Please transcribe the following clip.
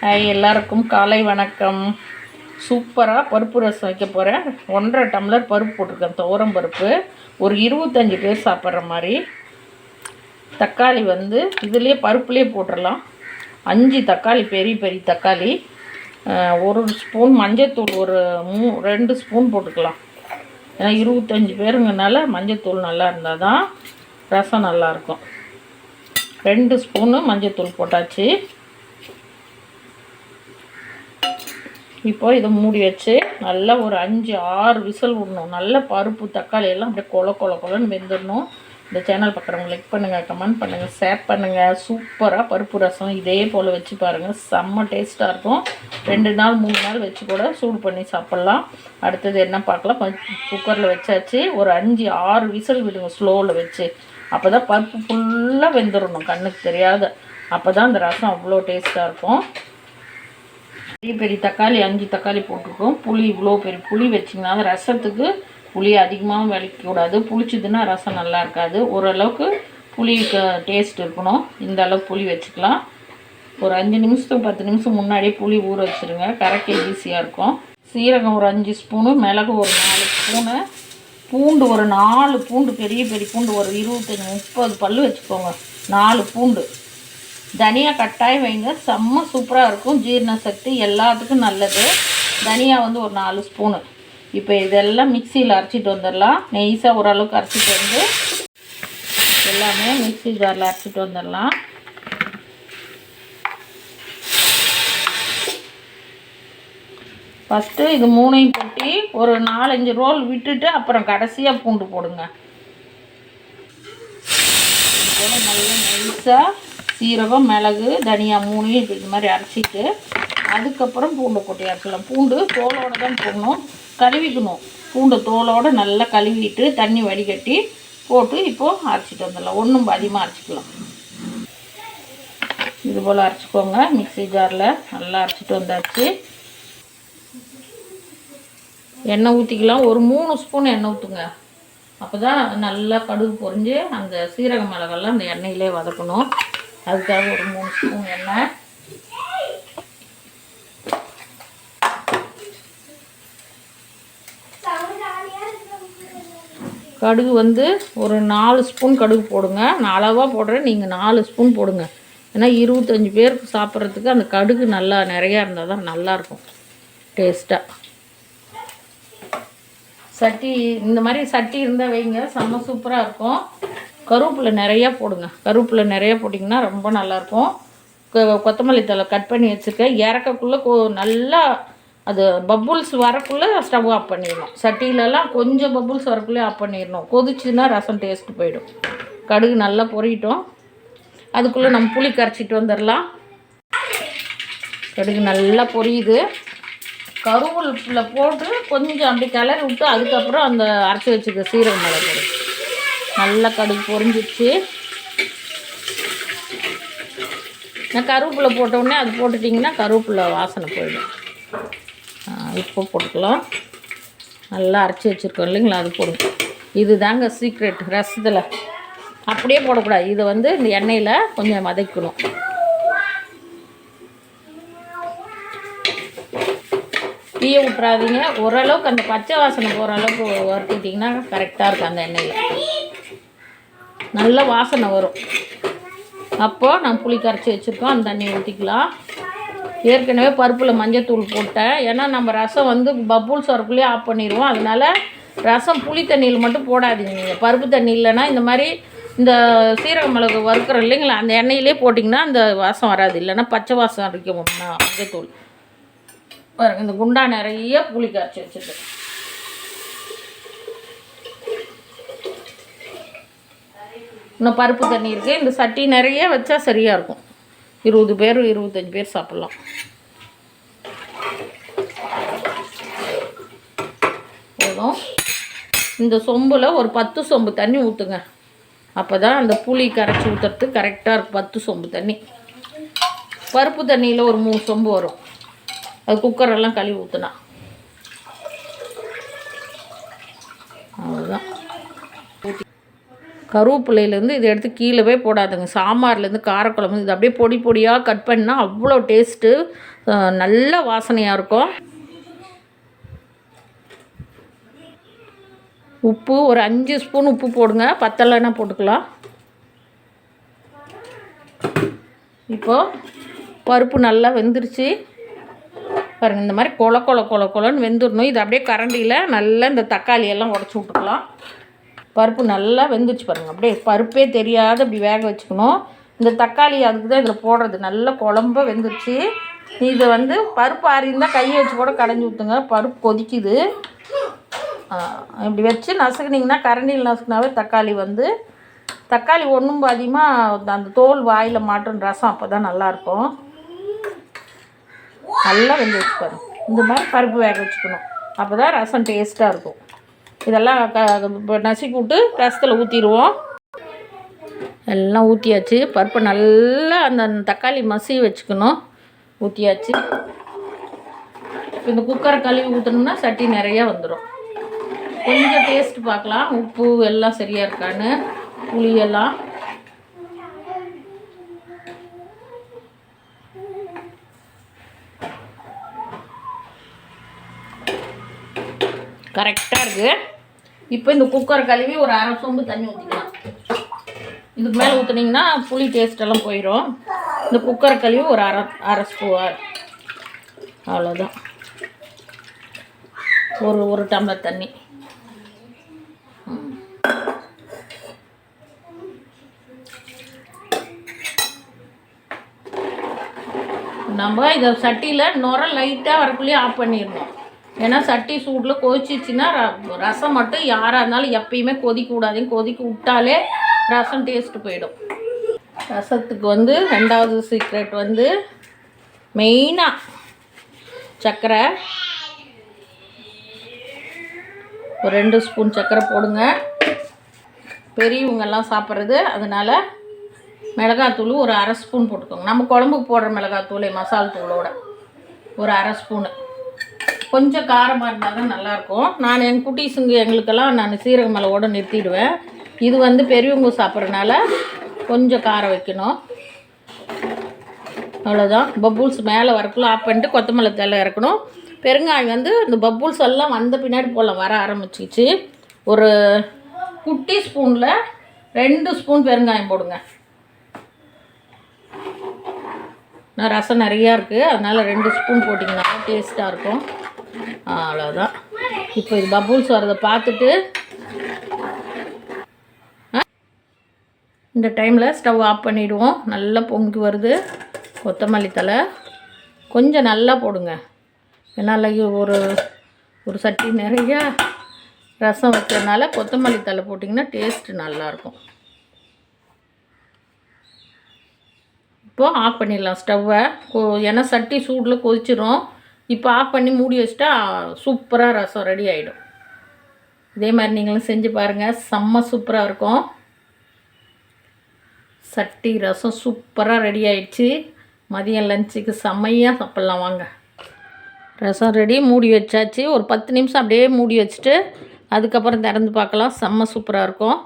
Hi எல்லாருக்கும் காலை வணக்கம். சூப்பராக பருப்பு ரசம் வைக்க போகிறேன் ஒன்றரை டம்ளர் பருப்பு போட்டிருக்கேன். துவரம் பருப்பு. ஒரு இருபத்தஞ்சி பேர் சாப்பிட்ற மாதிரி. தக்காளி வந்து இதுலேயே பருப்புலேயே போட்டுடலாம் அஞ்சு தக்காளி பெரிய பெரிய தக்காளி. ஒரு ஸ்பூன் மஞ்சத்தூள் ஒரு மூ ரெண்டு ஸ்பூன் போட்டுக்கலாம். ஏன்னா இருபத்தஞ்சி பேருங்கனால மஞ்சத்தூள் நல்லா இருந்தால் தான் ரசம் நல்லாயிருக்கும் ரெண்டு ஸ்பூனு மஞ்சத்தூள் போட்டாச்சு. இப்போ இதை மூடி வச்சு நல்லா ஒரு அஞ்சு ஆறு விசில் விடணும். நல்ல பருப்பு தக்காளி எல்லாம் அப்படியே கொல கொல கொலன்னு வெந்துடணும். இந்த சேனல் பார்க்குறவங்க லைக் பண்ணுங்கள் கமெண்ட் பண்ணுங்கள் ஷேர் பண்ணுங்கள் சூப்பராக பருப்பு ரசம் இதே போல் வச்சு பாருங்கள் செம்ம டேஸ்ட்டாக இருக்கும். ரெண்டு நாள் மூணு நாள் வச்சு கூட சூடு பண்ணி சாப்பிட்லாம். அடுத்தது என்ன பார்க்கலாம்? குக்கரில் வச்சாச்சு. ஒரு அஞ்சு ஆறு விசில் விடுங்க ஸ்லோவில் வச்சு. அப்போ தான் பருப்பு ஃபுல்லாக வெந்துடணும். கண்ணுக்கு தெரியாத. அப்போ தான் அந்த ரசம் அவ்வளோ டேஸ்ட்டாக இருக்கும். பெரிய பெரிய தக்காளி அஞ்சு தக்காளி போட்டிருக்கோம். புளி இவ்வளோ பெரிய புளி வச்சிங்கன்னா ரசத்துக்கு புளி அதிகமாகவும் விளைக்கக்கூடாது புளிச்சதுன்னா ரசம் நல்லா இருக்காது. ஓரளவுக்கு புளிக்கு டேஸ்ட் இருக்கணும். இந்த அளவுக்கு புளி வச்சுக்கலாம். ஒரு அஞ்சு நிமிஷத்துக்கு பத்து நிமிஷம் முன்னாடியே புளி ஊற வச்சுருங்க. கரைக்க ஈஸியாக இருக்கும். சீரகம் ஒரு அஞ்சு ஸ்பூனு மிளகு ஒரு நாலு ஸ்பூனு பூண்டு ஒரு நாலு பூண்டு பெரிய பெரிய பூண்டு ஒரு இருபத்தஞ்சி முப்பது பல்லு வச்சுக்கோங்க. நாலு பூண்டு. தனியா கட்டாயம் வைங்க. செம்ம சூப்பராக இருக்கும். ஜீரண சக்தி எல்லாத்துக்கும் நல்லது. தனியா வந்து ஒரு நாலு ஸ்பூனு இப்போ இதெல்லாம் மிக்சியில் அரைச்சிட்டு வந்துடலாம். நெய்ஸாக ஓரளவுக்கு அரைச்சிட்டு வந்து எல்லாமே மிக்சி ஜாரில் அரைச்சிட்டு வந்துடலாம். ஃபஸ்ட்டு இது மூணையும் கொட்டி ஒரு நாலஞ்சு ரோல் விட்டுட்டு அப்புறம் கடைசியாக பூண்டு போடுங்க. இது நல்லா நைஸாக சீரகம் மிளகு தனியாக மூணையும் இப்போ இது மாதிரி அரைச்சிட்டு அதுக்கப்புறம் பூண்டை கொட்டி அரைச்சலாம் பூண்டு தோலோடு தான் போடணும். கழுவிக்கணும். பூண்டு தோலோடு நல்லா கழுவிட்டு தண்ணி வடிகட்டி போட்டு இப்போது அரைச்சிட்டு வந்துடலாம். ஒன்றும் அதிகமாக அரைச்சிக்கலாம். இது போல் அரைச்சிக்கோங்க. மிக்ஸி ஜாரில் நல்லா அரைச்சிட்டு வந்தாச்சு. எண்ணெய் ஊற்றிக்கலாம் ஒரு மூணு ஸ்பூன் எண்ணெய் ஊற்றுங்க அப்போ தான் நல்லா கடுகு பொறிஞ்சு அந்த சீரக மிளகெல்லாம் அந்த எண்ணெயிலே வதக்கணும். அதுக்காக ஒரு மூணு ஸ்பூன் எண்ணெய். கடுகு வந்து ஒரு நாலு ஸ்பூன் கடுகு போடுங்க. நான் அளவாக போடுறேன் நீங்கள் நாலு ஸ்பூன் போடுங்க. ஏன்னா இருபத்தஞ்சி பேருக்கு சாப்பிட்றதுக்கு அந்த கடுகு நல்லா நிறையா இருந்தால் தான் நல்லாயிருக்கும் டேஸ்ட்டாக சட்டி இந்த மாதிரி சட்டி இருந்தால் வைங்க செம்ம சூப்பராக இருக்கும். கருவேப்பிலை நிறையா போடுங்க. கருவேப்பிலை நிறையா போட்டிங்கன்னா ரொம்ப நல்லாயிருக்கும். கொத்தமல்லி தழை கட் பண்ணி வச்சுருக்கேன் இறக்கக்குள்ளே கோ நல்லா அது பப்புள்ஸ் வரக்குள்ளே ஸ்டவ் ஆஃப் பண்ணிடணும். சட்டியிலலாம் கொஞ்சம் பப்புள்ஸ் வரக்குள்ளே ஆஃப் பண்ணிடணும். கொதிச்சுன்னா ரசம் டேஸ்ட் போயிடும். கடுகு நல்லா பொரியட்டும் அதுக்குள்ளே நம்ம புளி கரைச்சிட்டு வந்துடலாம். கடுகு நல்லா பொரியுது. கருவேப்பில போட்டு கொஞ்சம் அப்படி கிளறி விட்டு அதுக்கப்புறம் அந்த அரைச்சி வச்சுக்க சீரக மிளகு நல்லா கடுகு பொரிஞ்சிச்சு நான் கருவேப்பிலை போட்டவுடனே அது போட்டுட்டிங்கன்னா கருவேப்பிலை வாசனை போயிடும். இப்போ போட்டுக்கலாம். நல்லா அரைச்சி வச்சுருக்கோம் இல்லைங்களா அது போடுங்க. இது தாங்க சீக்ரெட் ரசத்தில். அப்படியே போடக்கூடாது. இதை வந்து இந்த எண்ணெயில் கொஞ்சம் வதக்கணும். தீய விட்றாதீங்க ஓரளவுக்கு அந்த பச்சை வாசனை போகிற அளவுக்கு வறுத்துக்கிட்டிங்கன்னா கரெக்டாக இருக்கும் அந்த எண்ணெயில். நல்ல வாசனை வரும். அப்போது நான் புளி கரைச்சி வச்சுருக்கோம் அந்த தண்ணியை ஊற்றிக்கலாம் ஏற்கனவே பருப்பில் மஞ்சத்தூள் போட்டேன். ஏன்னா நம்ம ரசம் வந்து பப்புள் சொரப்புலேயே ஆஃப் பண்ணிடுவோம். அதனால ரசம் புளி தண்ணியில் மட்டும் போடாதீங்க நீங்கள் பருப்பு தண்ணி இல்லைன்னா இந்த மாதிரி இந்த சீரக மிளகு வறுக்கிறோம் இல்லைங்களா அந்த எண்ணெயிலே போட்டிங்கன்னா அந்த வாசம் வராது. இல்லைன்னா பச்சை வாசம் அடிக்கும் மஞ்சத்தூள். பாருங்கள் இந்த குண்டா நிறைய புளி கரைச்சி வச்சுருக்கேன். இன்னும் பருப்பு தண்ணி இருக்குது இந்த சட்டி நிறைய வச்சா சரியாக இருக்கும். இருபது பேர் இருபத்தஞ்சி பேர் சாப்பிட்லாம். போதும். இந்த சொம்பில் ஒரு பத்து சொம்பு தண்ணி ஊற்றுங்க அப்போ தான் அந்த புளி கரைச்சி ஊற்றுறதுக்கு கரெக்டாக இருக்கும் பத்து சொம்பு தண்ணி. பருப்பு தண்ணியில் ஒரு மூணு சொம்பு வரும். அது குக்கரெல்லாம் கழுவி ஊற்றுனா அவ்வளோதான் கருவேப்பிலையிலேருந்து இதை எடுத்து கீழே போய் போடாதுங்க. சாம்பார்லேருந்து காரக்குழம்பு இது அப்படியே பொடி பொடியாக கட் பண்ணால் அவ்வளோ டேஸ்ட்டு. நல்ல வாசனையாக இருக்கும். உப்பு ஒரு அஞ்சு ஸ்பூன் உப்பு போடுங்க. பத்தலைன்னா போட்டுக்கலாம். இப்போது பருப்பு நல்லா வெந்துருச்சு. பாருங்கள் இந்த மாதிரி கொல கொல கொல கொலன்னு வெந்துடணும் இது அப்படியே கரண்டியில் நல்லா இந்த தக்காளி எல்லாம் உடச்சி விட்டுக்கலாம். பருப்பு நல்லா வெந்துச்சு பாருங்கள் அப்படியே பருப்பே தெரியாத அப்படி வேக வச்சுக்கணும். இந்த தக்காளி அதுக்கு தான் இதில் போடுறது. நல்லா குழம்ப வெந்துருச்சு. இதை வந்து பருப்பு ஆறியிருந்தால் கையை வச்சு கூட கடைஞ்சி ஊற்றுங்க பருப்பு கொதிக்குது. இப்படி வச்சு நசுக்குனிங்கன்னா கரண்டியில் நசுக்குனாவே தக்காளி வந்து தக்காளி ஒன்றும் அதிகமாக அந்த தோல் வாயில் மாட்டும் ரசம் அப்போ தான் நல்லாயிருக்கும் நல்லா வெந்து வச்சு பாருங்க. இந்த மாதிரி பருப்பு வேக வச்சுக்கணும். அப்போ தான் ரசம் டேஸ்ட்டாக இருக்கும். இதெல்லாம் க நசுக்கி விட்டு ரசத்தில் ஊற்றிடுவோம் எல்லாம் ஊற்றியாச்சு பருப்பு நல்லா அந்த தக்காளி மசி வச்சுக்கணும். ஊற்றியாச்சு இப்போ இந்த குக்கரை கழுவி ஊற்றணும்னா சட்டி நிறையா வந்துடும் கொஞ்சம் டேஸ்ட் பார்க்கலாம். உப்பு எல்லாம் சரியாக இருக்கான்னு. புளியெல்லாம். கரெக்டாக இருக்குது இப்போ இந்த குக்கரை கழுவி ஒரு அரை சோம்பு தண்ணி ஊற்றிக்கலாம் இதுக்கு மேலே ஊற்றுனீங்கன்னா புளி டேஸ்டெல்லாம் போயிடும் இந்த குக்கரை கழுவி ஒரு அரை அரை ஸ்பூ அவ்வளோதான் ஒரு ஒரு டம்ளர் தண்ணி. நம்ம இதை சட்டியில் நுர லைட்டாக வரக்குள்ளேயே ஆஃப் பண்ணிடணும். ஏன்னா சட்டி சூடில் கொதிச்சிச்சுன்னா ர- ரசம் மட்டும் யாராக இருந்தாலும் எப்பயுமே கொதிக்க விடாதீங்க. கொதிக்க விட்டாலே ரசம் டேஸ்ட்டு போயிடும். ரசத்துக்கு வந்து ரெண்டாவது சீக்ரெட் வந்து மெயினாக சர்க்கரை ஒரு ரெண்டு ஸ்பூன் சர்க்கரை போடுங்க. பெரியவங்கெல்லாம் சாப்பிட்றது. அதனால் மிளகாத்தூள் ஒரு அரை ஸ்பூன் போட்டுக்கோங்க. நம்ம குழம்புக்கு போடுற மிளகாத்தூளே மசால் தூளோட. ஒரு அரை ஸ்பூனு கொஞ்சம் காரமாக இருந்தால் தான் நல்லாயிருக்கும். நான் என் குட்டீஸுங்க எங்களுக்கெல்லாம் நான் சீரக மிளகோட நிறுத்திடுவேன். இது வந்து பெரியவங்க சாப்பிட்றதுனால கொஞ்சம் காரம் வைக்கணும். அவ்வளோதான் பப்புல்ஸ் மேலே வரக்குள்ள ஆஃப் பண்ணிட்டு கொத்தமல்லி தலை இறக்கணும். பெருங்காயம் வந்து இந்த பப்புல்ஸ் எல்லாம் வந்த பின்னாடி போகலாம் வர ஆரம்பிச்சிச்சு. ஒரு குட்டி ஸ்பூனில் ரெண்டு ஸ்பூன் பெருங்காயம் போடுங்க. நான் ரசம் நிறையா இருக்குது அதனால் ரெண்டு ஸ்பூன் போட்டிங்கன்னா டேஸ்ட்டாக இருக்கும். அவ்வளோதான் இப்போ இது பபுல்ஸ் வரதை பார்த்துட்டு ஆ, இந்த டைமில் ஸ்டவ் ஆஃப் பண்ணிவிடுவோம் நல்லா பொங்கி வருது. கொத்தமல்லி தலை கொஞ்சம் நல்லா போடுங்க. என்னால் ஒரு ஒரு சட்டி நிறையா ரசம் வைக்கிறதுனால கொத்தமல்லி தலை போட்டிங்கன்னா டேஸ்ட்டு நல்லாயிருக்கும். இப்போது ஆஃப் பண்ணிடலாம் ஸ்டவ்வை கொ ஏன்னா சட்டி சூடில் கொதிச்சிரும். இப்போ ஆஃப் பண்ணி மூடி வச்சிட்டா சூப்பராக ரசம் ரெடி ஆகிடும் இதே மாதிரி நீங்களும் செஞ்சு பாருங்கள் செம்ம சூப்பராக இருக்கும். சட்டி ரசம் சூப்பராக ரெடி ஆயிடுச்சு. மதியம் லஞ்சுக்கு செம்மையாக சாப்பிட்லாம் வாங்க. ரசம் ரெடி மூடி வச்சாச்சு. ஒரு பத்து நிமிஷம் அப்படியே மூடி வச்சுட்டு அதுக்கப்புறம் திறந்து பார்க்கலாம். செம்ம சூப்பராக இருக்கும்.